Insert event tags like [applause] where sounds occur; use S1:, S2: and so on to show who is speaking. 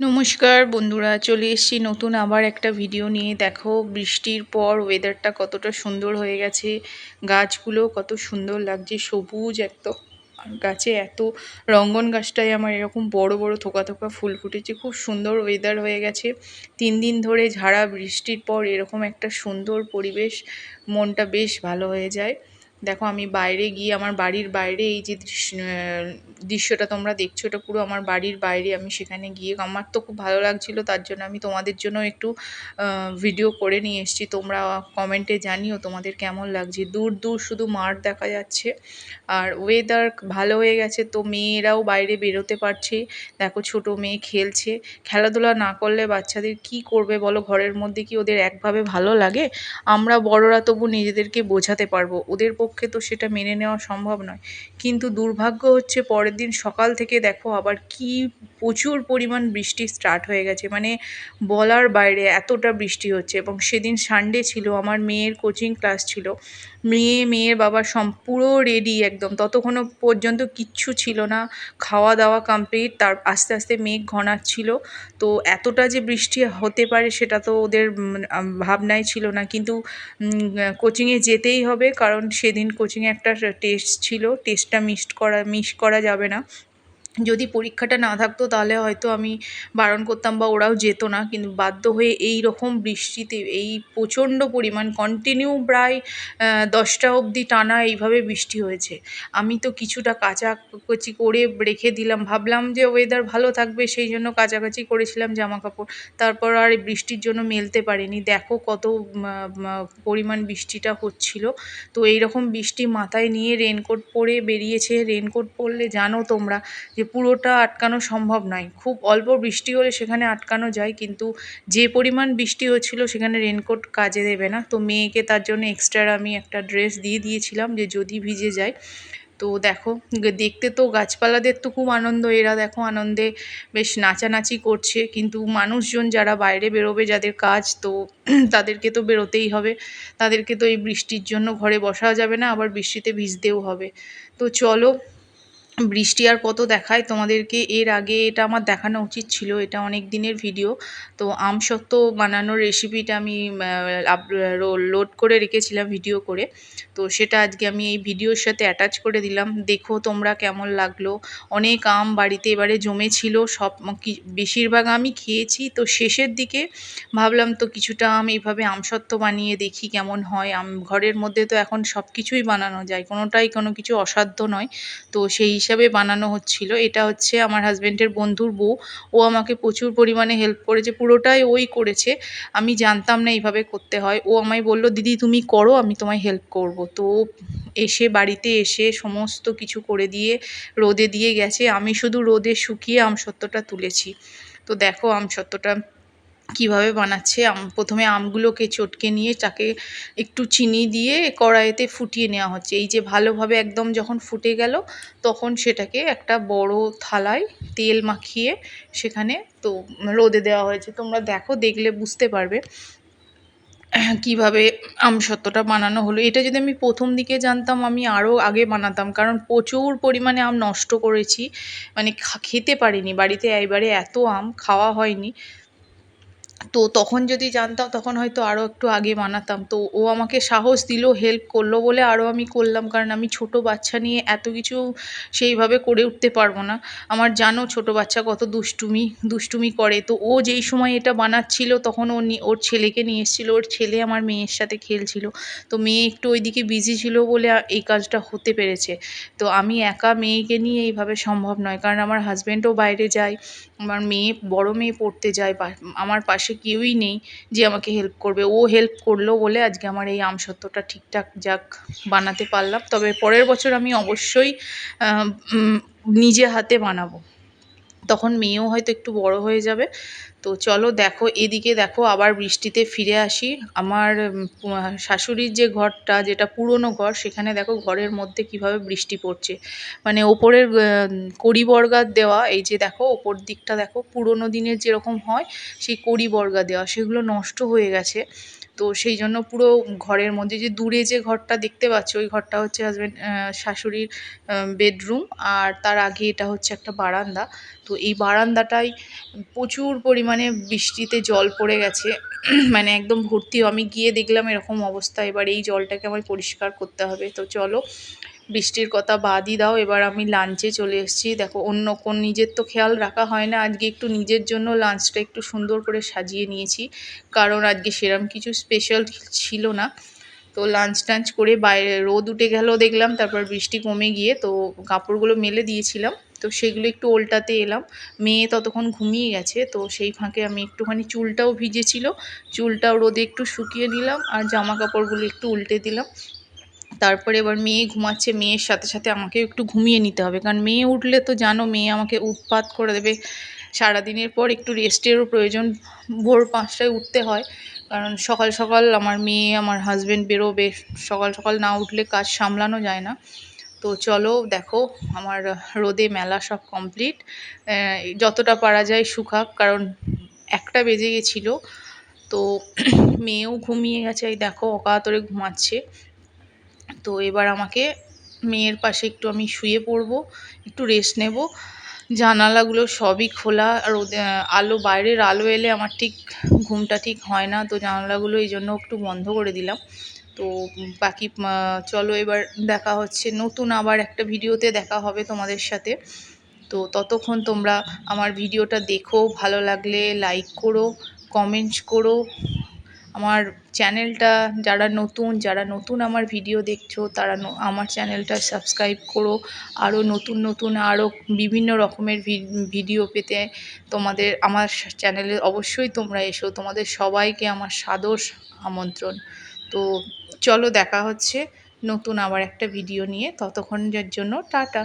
S1: নমস্কার বন্ধুরা, চলে এসেছি নতুন আবার একটা ভিডিও নিয়ে। দেখো, বৃষ্টির পর ওয়েদারটা কতটা সুন্দর হয়ে গেছে। গাছগুলো কত সুন্দর লাগছে, সবুজ একদম। গাছে এত রঙ্গন গাছটায় আমার এরকম বড় বড় থোকা থোকা ফুল ফুটেছে। খুব সুন্দর ওয়েদার হয়ে গেছে। তিন দিন ধরে ঝাড়া বৃষ্টির পর এরকম একটা সুন্দর পরিবেশ, মনটা বেশ ভালো হয়ে যায়। দেখো, আমি বাইরে গিয়ে আমার বাড়ির বাইরে এই যে দৃশ্য দৃশ্যটা তোমরা দেখছ, এটা পুরো আমার বাড়ির বাইরে। আমি সেখানে গিয়ে, আমার তো খুব ভালো লাগছিল, তার জন্য আমি তোমাদের জন্য একটু ভিডিও করে নিয়ে এসেছি। তোমরা কমেন্টে জানিও তোমাদের কেমন লাগছে। দূর দূর শুধু মাঠ দেখা যাচ্ছে। আর ওয়েদার ভালো হয়ে গেছে, তো মেয়েরাও বাইরে বেরোতে পারছে। দেখো, ছোট মেয়ে খেলছে। খেলাধুলা না করলে বাচ্চাদের কি করবে বলো? ঘরের মধ্যে কি ওদের একভাবে ভালো লাগে? আমরা বড়রা তবু নিজেদেরকে বোঝাতে পারব। ওদের পক্ষে তো সেটা মেনে নেওয়া সম্ভব নয়। কিন্তু দুর্ভাগ্য হচ্ছে পরের দিন সকাল থেকে দেখো আবার কি প্রচুর পরিমাণ বৃষ্টি স্টার্ট হয়ে গেছে। মানে বলার বাইরে এতটা বৃষ্টি হচ্ছে এবং সেদিন সানডে ছিল, আমার মেয়ের কোচিং ক্লাস ছিল। মেয়ে, মেয়ের বাবা সম পুরো রেডি একদম। ততক্ষণও পর্যন্ত কিচ্ছু ছিল না। খাওয়া দাওয়া কমপ্লিট তার আস্তে আস্তে মেঘ ঘনাচ্ছিল। তো এতটা যে বৃষ্টি হতে পারে সেটা তো ওদের ভাবনায় ছিল না। কিন্তু কোচিংয়ে যেতেই হবে কারণ সেদিন কোচিংয়ে একটা টেস্ট ছিল টেস্টটা মিসড করা মিস করা যাবে না। যদি পরীক্ষাটা না থাকতো তাহলে হয়তো আমি বারণ করতাম বা ওরাও যেত না। কিন্তু বাধ্য হয়ে এই রকম বৃষ্টিতে, এই প্রচণ্ড পরিমাণ কন্টিনিউ প্রায় দশটা অবধি টানা এইভাবে বৃষ্টি হয়েছে। আমি তো কিছুটা কাচাকুচি করে রেখে দিলাম। ভাবলাম যে ওয়েদার ভালো থাকবে, সেই জন্য কাচাকাচি করেছিলাম জামা কাপড় তারপর আর বৃষ্টির জন্য মেলতে পারিনি। দেখো কত পরিমাণ বৃষ্টিটা হচ্ছিল। তো এই রকম বৃষ্টি মাথায় নিয়ে রেনকোট পরে বেরিয়েছে। রেনকোট পরলে জানো তোমরা যে পুরোটা আটকানো সম্ভব নয়। খুব অল্প বৃষ্টি হলে সেখানে আটকানো যায়, কিন্তু যে পরিমাণ বৃষ্টি হচ্ছিল সেখানে রেনকোট কাজে দেবে না। তো মেয়েকে তার জন্য এক্সট্রা আমি একটা ড্রেস দিয়ে দিয়েছিলাম যে যদি ভিজে যায়। তো দেখো, দেখতে তো গাছপালাদের তো খুব আনন্দ, এরা দেখো আনন্দে বেশ নাচানাচি করছে। কিন্তু মানুষজন যারা বাইরে বেরোবে যাদের কাজ, তো তাদেরকে তো বেরোতেই হবে। তাদেরকে তো এই বৃষ্টির জন্য ঘরে বসাও যাবে না, আবার বৃষ্টিতে ভিজতেও হবে। তো চলো বৃষ্টি আর কত দেখায় তোমাদেরকে, এর আগে এটা আমার দেখানো উচিত ছিল, এটা অনেক দিনের ভিডিও তো আমসত্ত্ব বানানোর রেসিপিটা আমি লোড করে রেখেছিলাম ভিডিও করে। তো সেটা আজকে আমি এই ভিডিওর সাথে অ্যাটাচ করে দিলাম। দেখো তোমরা কেমন লাগল। অনেক আম বাড়িতে এবারে জমেছিল, সব বেশিরভাগ আমি খেয়েছি। তো শেষের দিকে ভাবলাম তো কিছুটা আম এইভাবে আমসত্ত্ব বানিয়ে দেখি কেমন হয়। আম ঘরের মধ্যে তো এখন সব কিছুই বানানো যায়, কোনোটাই কোনো কিছু অসাধ্য নয়। তো সেই হিসাবে বানানো হচ্ছিল। এটা হচ্ছে আমার হাজব্যান্ডের বন্ধুর বউ। ও আমাকে প্রচুর পরিমাণে হেল্প করেছে পুরোটাই ওই করেছে। আমি জানতাম না এইভাবে করতে হয়। ও আমায় বলল, দিদি, তুমি করো, আমি তোমায় হেল্প করব। তো এসে বাড়িতে এসে সমস্ত কিছু করে দিয়ে, রোদে দিয়ে গেছে। আমি শুধু রোদে শুকিয়ে আমসত্ত্বটা তুলেছি। তো দেখো, আমসত্ত্বটা কীভাবে বানাচ্ছে, আম, প্রথমে আমগুলোকে চটকে নিয়ে তাকে একটু চিনি দিয়ে কড়াইতে ফুটিয়ে নেওয়া হচ্ছে। এই যে ভালোভাবে একদম যখন ফুটে গেল, তখন সেটাকে একটা বড় থালায় তেল মাখিয়ে সেখানে তো রোদে দেওয়া হয়েছে। তোমরা দেখো, দেখলে বুঝতে পারবে কীভাবে আমসত্ত্বটা বানানো হলো। এটা যদি আমি প্রথম দিকে জানতাম, আমি আরও আগে বানাতাম, কারণ প্রচুর পরিমাণে আম নষ্ট করেছি। মানে খেতে পারিনি। বাড়িতে এবারে এত আম খাওয়া হয়নি। তো তখন যদি জানতাম, তখন হয়তো আরও একটু আগে বানাতাম তো ও আমাকে সাহস দিল হেল্প করল বলে আরও আমি করলাম। কারণ আমি ছোট বাচ্চা নিয়ে এত কিছু সেইভাবে করে উঠতে পারব না। আমার জানো ছোট বাচ্চা কত দুষ্টুমি দুষ্টুমি করে। তো ও যেই সময় এটা বানাচ্ছিল, তখন ও ওর ছেলেকে নিয়ে এসেছিল। ওর ছেলে আমার মেয়ের সাথে খেলছিল। তো মেয়ে একটু ওইদিকে বিজি ছিল বলে এই কাজটা হতে পেরেছে। তো আমি একা মেয়েকে নিয়ে এইভাবে সম্ভব নয়। কারণ আমার হাজব্যান্ডও বাইরে যায়, আমার মেয়ে বড় মেয়ে পড়তে যায় আমার পাশে কেউই নেই যে আমাকে হেল্প করবে। ও হেল্প করল বলে আজকে আমার এই আমসত্ত্বটা ঠিকঠাক যাক বানাতে পারলাম। তবে পরের বছর আমি অবশ্যই নিজে হাতে বানাবো। তখন মেয়েও হয়তো একটু বড় হয়ে যাবে। তো চলো দেখো এদিকে দেখো আবার বৃষ্টিতে ফিরে আসি। আমার শাশুড়ির যে ঘরটা যেটা পুরনো ঘর সেখানে দেখো ঘরের মধ্যে কীভাবে বৃষ্টি পড়ছে। মানে ওপরের আহ, কড়ি বর্গা দেওয়া এই যে দেখো ওপর দিকটা দেখো পুরোনো দিনের যেরকম হয় সেই কড়ি বর্গা দেওয়া সেগুলো নষ্ট হয়ে গেছে। তো সেই জন্য পুরো ঘরের মধ্যে যে দূরে যে ঘরটা দেখতে পাচ্ছ ওই ঘরটা হচ্ছে হাজব্যান্ড শাশুড়ির বেডরুম আর তার আগে এটা হচ্ছে একটা বারান্দা। তো এই বারান্দাটাই প্রচুর পরিমাণে বৃষ্টিতে জল পড়ে গেছে। [clears throat] মানে একদম ভর্তি আমি গিয়ে দেখলাম এরকম অবস্থা। এবার এই জলটাকে আমার পরিষ্কার করতে হবে। তো চলো, বৃষ্টির কথা বাদই দাও। এবার আমি লাঞ্চে চলে এসেছি। দেখো, অন্য কোন নিজের তো খেয়াল রাখা হয় না। আজকে একটু নিজের জন্য লাঞ্চটা একটু সুন্দর করে সাজিয়ে নিয়েছি। কারণ আজকে সেরম কিছু স্পেশাল ছিল না। তো লাঞ্চ টাঞ্চ করে বাইরে, রোদ উঠে গেল দেখলাম। তারপর বৃষ্টি কমে গিয়ে তো কাপড়গুলো মেলে দিয়েছিলাম। তো সেগুলো একটু ওল্টাতে এলাম। মেয়ে ততক্ষণ ঘুমিয়ে গেছে, তো সেই ফাঁকে আমি একটুখানি চুলটাও ভিজেছিল। চুলটাও রোদে একটু শুকিয়ে নিলাম আর জামা কাপড়গুলো একটু উল্টে দিলাম। তারপরে এবার মেয়ে ঘুমাচ্ছে, মেয়ের সাথে সাথে আমাকে একটু ঘুমিয়ে নিতে হবে। কারণ মেয়ে উঠলে তো জানো, মেয়ে আমাকে উৎপাত করে দেবে। সারাদিনের পর একটু রেস্টেরও প্রয়োজন। ভোর পাঁচটায় উঠতে হয়। কারণ সকাল সকাল আমার মেয়ে, আমার হাজব্যান্ড বেরোবে। সকাল সকাল না উঠলে কাজ সামলানো যায় না। তো চলো দেখো, আমার রোদে মেলা সব কমপ্লিট যতটা পারা যায় শুকাক কারণ একটা বেজে গেছিল। তো [clears throat] মেয়েও ঘুমিয়ে গেছে, এই দেখো, অকাতরে ঘুমাচ্ছে। তো এবার আমাকে মেয়ের পাশে একটু আমি শুয়ে পড়ব, একটু রেস্ট নেব। জানালাগুলো সবই খোলা, আর আলো, বাইরের আলো এলে আমার ঠিক ঘুমটা ঠিক হয় না। তো জানালাগুলো এই জন্য একটু বন্ধ করে দিলাম। তো বাকি চলো এবার দেখা হচ্ছে। নতুন আবার একটা ভিডিওতে দেখা হবে তোমাদের সাথে। তো ততক্ষণ তোমরা আমার ভিডিওটা দেখো, ভালো লাগলে লাইক করো কমেন্টস করো। আমার চ্যানেলটা যারা নতুন যারা নতুন আমার ভিডিও দেখছ, তারা আমার চ্যানেলটা সাবস্ক্রাইব করো। আরও নতুন নতুন আরও বিভিন্ন রকমের ভিডিও পেতে তোমাদের, আমার চ্যানেলে অবশ্যই তোমরা এসো। তোমাদের সবাইকে আমার সাদর আমন্ত্রণ। তো চলো দেখা হচ্ছে নতুন আবার একটা ভিডিও নিয়ে। ততক্ষণের জন্য টাটা।